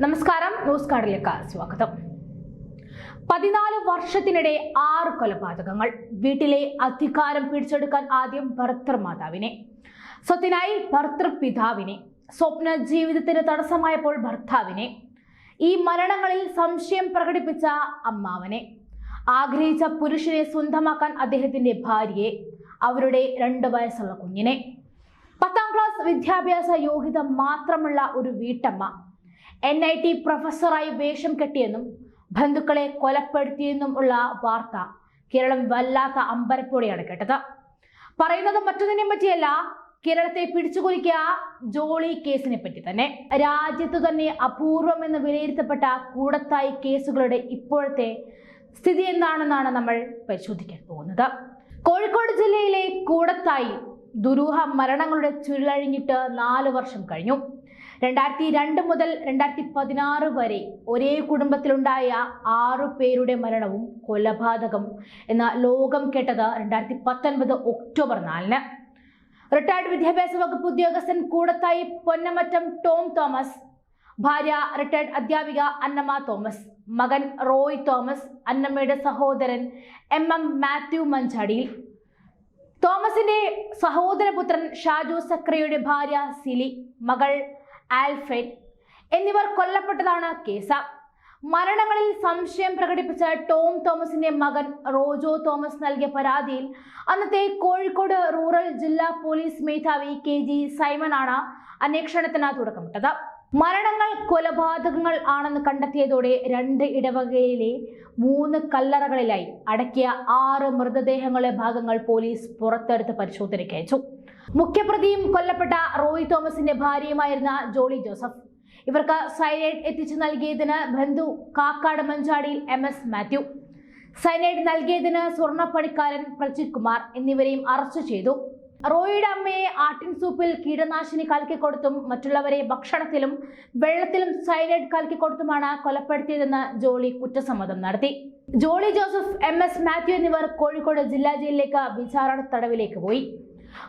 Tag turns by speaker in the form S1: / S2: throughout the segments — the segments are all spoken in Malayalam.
S1: നമസ്കാരം. ന്യൂസ് കാർഡിലേക്ക് സ്വാഗതം. പതിനാല് വർഷത്തിനിടെ ആറ് കൊലപാതകങ്ങൾ. വീട്ടിലെ അധികാരം പിടിച്ചെടുക്കാൻ ആദ്യം ഭർത്തൃമാതാവിനെ. സ്വത്തിനായി ഭർത്തൃപിതാവിനെ. സ്വപ്ന ജീവിതത്തിന് തടസ്സമായപ്പോൾ ഭർത്താവിനെ. ഈ മരണങ്ങളിൽ സംശയം പ്രകടിപ്പിച്ച അമ്മാവനെ. ആഗ്രഹിച്ച പുരുഷനെ സ്വന്തമാക്കാൻ അദ്ദേഹത്തിന്റെ ഭാര്യയെ. അവരുടെ രണ്ട് വയസ്സുള്ള കുഞ്ഞിനെ. പത്താം ക്ലാസ് വിദ്യാഭ്യാസ യോഗ്യത മാത്രമുള്ള ഒരു വീട്ടമ്മ. എൻ ഐ ടി പ്രൊഫസറായി വേഷം കെട്ടിയെന്നും ബന്ധുക്കളെ കൊലപ്പെടുത്തിയെന്നും ഉള്ള വാർത്ത കേരളം വല്ലാത്ത അമ്പരപ്പോടെയാണ് കേട്ടത്. പറയുന്നത് മറ്റൊന്നിനെ പറ്റിയല്ല കേരളത്തെ പിടിച്ചുകൊലിക്കുക ജോളി കേസിനെ പറ്റി തന്നെ. രാജ്യത്ത് തന്നെ അപൂർവം എന്ന് വിലയിരുത്തപ്പെട്ട കൂടത്തായി കേസുകളുടെ ഇപ്പോഴത്തെ സ്ഥിതി എന്താണെന്നാണ് നമ്മൾ പരിശോധിക്കാൻ പോകുന്നത്. കോഴിക്കോട് ജില്ലയിലെ കൂടത്തായി ദുരൂഹ മരണങ്ങളുടെ ചുരുളഴിഞ്ഞിട്ട് നാല് വർഷം കഴിഞ്ഞു. രണ്ടായിരത്തി രണ്ട് മുതൽ രണ്ടായിരത്തി പതിനാറ് വരെ ഒരേ കുടുംബത്തിലുണ്ടായ ആറു പേരുടെ മരണവും കൊലപാതകം എന്ന ലോകം കേട്ടത് രണ്ടായിരത്തി പത്തൊൻപത് ഒക്ടോബർ നാലിന്. റിട്ടയർഡ് വിദ്യാഭ്യാസ വകുപ്പ് ഉദ്യോഗസ്ഥൻ കൂടത്തായി പൊന്നമറ്റം ടോം തോമസ് ഭാര്യ റിട്ടയർഡ് അധ്യാപിക അന്നമ്മ തോമസ് മകൻ റോയ് തോമസ് അന്നമ്മയുടെ സഹോദരൻ എം എം മാത്യു മഞ്ചാടിയിൽ. തോമസിന്റെ സഹോദരപുത്രൻ ഷാജു സക്രയുടെ ഭാര്യ സിലി മകൾ ആൽഫ്രഡ് എന്നിവർ കൊല്ലപ്പെട്ടതാണ് കേസ്. മരണങ്ങളിൽ സംശയം പ്രകടിപ്പിച്ച ടോം തോമസിന്റെ മകൻ റോജോ തോമസ് നൽകിയ പരാതിയിൽ അന്നത്തെ കോഴിക്കോട് റൂറൽ ജില്ലാ പോലീസ് മേധാവി കെ ജി സൈമനാണ് അന്വേഷണത്തിന് തുടക്കമിട്ടത്. മരണങ്ങൾ കൊലപാതകങ്ങൾ ആണെന്ന് കണ്ടെത്തിയതോടെ രണ്ട് ഇടവകയിലെ മൂന്ന് കല്ലറകളിലായി. അടക്കിയ ആറ് മൃതദേഹങ്ങളുടെ ഭാഗങ്ങൾ പോലീസ് പുറത്തെടുത്ത് പരിശോധനയ്ക്ക് അയച്ചു. മുഖ്യപ്രതിയും കൊല്ലപ്പെട്ട റോയ് തോമസിന്റെ ഭാര്യയുമായിരുന്ന ജോളി ജോസഫ്. ഇവർക്ക് സൈനൈഡ് എത്തിച്ചു നൽകിയതിന് ബന്ധു കാക്കാട് മഞ്ചാടിയിൽ എം എസ് മാത്യു. സൈനൈഡ് നൽകിയതിന് സ്വർണപ്പണിക്കാരൻ പ്രജിത് കുമാർ എന്നിവരെയും അറസ്റ്റ് ചെയ്തു. റോയിയുടെ അമ്മയെ ആട്ടിൻ സൂപ്പിൽ കീടനാശിനി കലക്കിക്കൊടുത്തും മറ്റുള്ളവരെ ഭക്ഷണത്തിലും വെള്ളത്തിലും സൈനൈഡ് കലക്കിക്കൊടുത്തുമാണ് കൊലപ്പെടുത്തിയതെന്ന് ജോളി കുറ്റസമ്മതം നടത്തി. ജോളി ജോസഫ് എം എസ് മാത്യു എന്നിവർ കോഴിക്കോട് ജില്ലാ ജയിലിലേക്ക് വിചാരണ തടവിലേക്ക് പോയി.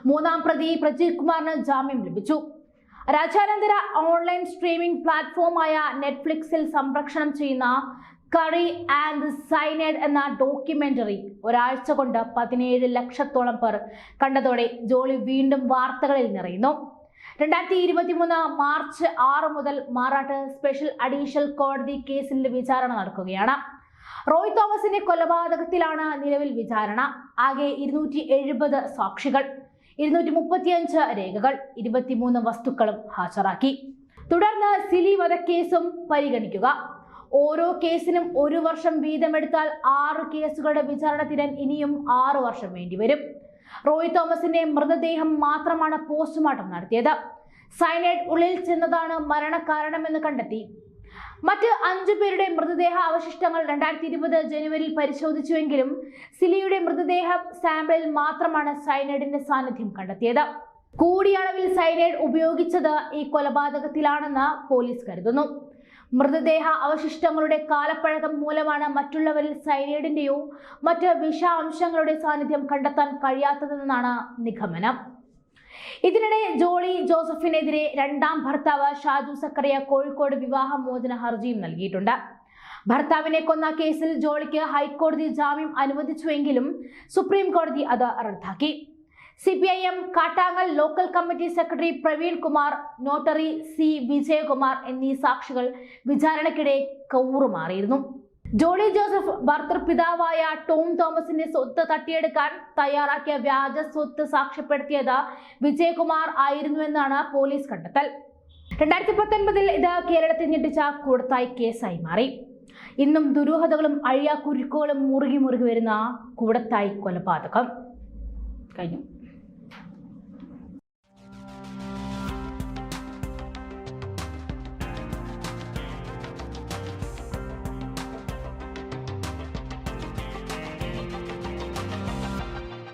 S1: മൂന്നാം പ്രതി പ്രജീവ് കുമാറിന് ജാമ്യം ലഭിച്ചു. രാജ്യാനന്തര ഓൺലൈൻ സ്ട്രീമിംഗ് പ്ലാറ്റ്ഫോമായ നെറ്റ്ഫ്ലിക്സിൽ സംപ്രേഷണം ചെയ്യുന്ന കറി ആൻഡ് സൈനേഡ് എന്ന ഡോക്യുമെന്ററി ഒരാഴ്ച കൊണ്ട് പതിനേഴ് ലക്ഷത്തോളം പേർ കണ്ടതോടെ ജോളി വീണ്ടും വാർത്തകളിൽ നിറയുന്നു. രണ്ടായിരത്തി ഇരുപത്തി മൂന്ന് മാർച്ച് ആറ് മുതൽ മാറാട്ട് സ്പെഷ്യൽ അഡീഷണൽ കോടതി കേസിൽ വിചാരണ നടക്കുകയാണ്. റോയ് തോമസിന്റെ കൊലപാതകത്തിലാണ് നിലവിൽ വിചാരണ. ആകെ ഇരുന്നൂറ്റി സാക്ഷികൾ. ഇരുന്നൂറ്റി മുപ്പത്തിയഞ്ച് രേഖകൾ ഇരുപത്തിമൂന്ന് വസ്തുക്കളും ഹാജരാക്കി. തുടർന്ന് സിലി വധക്കേസും പരിഗണിക്കുക. ഓരോ കേസിനും ഒരു വർഷം വീതമെടുത്താൽ ആറ് കേസുകളുടെ വിചാരണ തീരാൻ ഇനിയും ആറ് വർഷം വേണ്ടിവരും. റോയ് തോമസിന്റെ മൃതദേഹം മാത്രമാണ് പോസ്റ്റ്മോർട്ടം നടത്തിയത്. സൈനൈഡ് ഉള്ളിൽ ചെന്നതാണ് മരണകാരണമെന്ന് കണ്ടെത്തി. മറ്റ് അഞ്ചു പേരുടെ മൃതദേഹ അവശിഷ്ടങ്ങൾ രണ്ടായിരത്തി ഇരുപത് ജനുവരിയിൽ പരിശോധിച്ചുവെങ്കിലും സിലിയുടെ മൃതദേഹ സാമ്പിളിൽ മാത്രമാണ് സൈനൈഡിന്റെ സാന്നിധ്യം കണ്ടെത്തിയത്. കൂടിയ അളവിൽ സൈനൈഡ് ഉപയോഗിച്ചത് ഈ കൊലപാതകത്തിലാണെന്ന് പോലീസ് കരുതുന്നു. മൃതദേഹ അവശിഷ്ടങ്ങളുടെ കാലപ്പഴക്കം മൂലമാണ് മറ്റുള്ളവരിൽ സൈനൈഡിന്റെയോ മറ്റ് വിഷാംശങ്ങളുടെ സാന്നിധ്യം കണ്ടെത്താൻ കഴിയാത്തതെന്നാണ് നിഗമനം. ഇതിനിടെ ജോളി ജോസഫിനെതിരെ രണ്ടാം ഭർത്താവ് ഷാജു സക്കറിയ കോഴിക്കോട് വിവാഹ മോചന ഹർജിയും നൽകിയിട്ടുണ്ട്. ഭർത്താവിനെ കൊന്ന കേസിൽ ജോളിക്ക് ഹൈക്കോടതി ജാമ്യം അനുവദിച്ചുവെങ്കിലും സുപ്രീം കോടതി അത് റദ്ദാക്കി. C P I M Kattangal local committee secretary Praveen Kumar notary C Vijayakumar എന്നീ സാക്ഷികൾ വിചാരണയ്ക്കിടെ കൗറുമാറിയിരുന്നു. ജോളി ജോസഫ് ഭർത്തൃപിതാവായ ടോം തോമസിന്റെ സ്വത്ത് തട്ടിയെടുക്കാൻ തയ്യാറാക്കിയ വ്യാജ സ്വത്ത് സാക്ഷ്യപ്പെടുത്തിയത് വിജയകുമാർ ആയിരുന്നുവെന്നാണ് പോലീസ് കണ്ടെത്തൽ. രണ്ടായിരത്തി പത്തൊൻപതിൽ ഇത് കേരളത്തിൽ ഞെട്ടിച്ച കൂടത്തായി കേസായി മാറി. ഇന്നും ദുരൂഹതകളും അഴിയാക്കുരുക്കുകളും മുറുകി മുറുകി വരുന്ന കൂടത്തായി കൊലപാതകം. കഴിഞ്ഞു.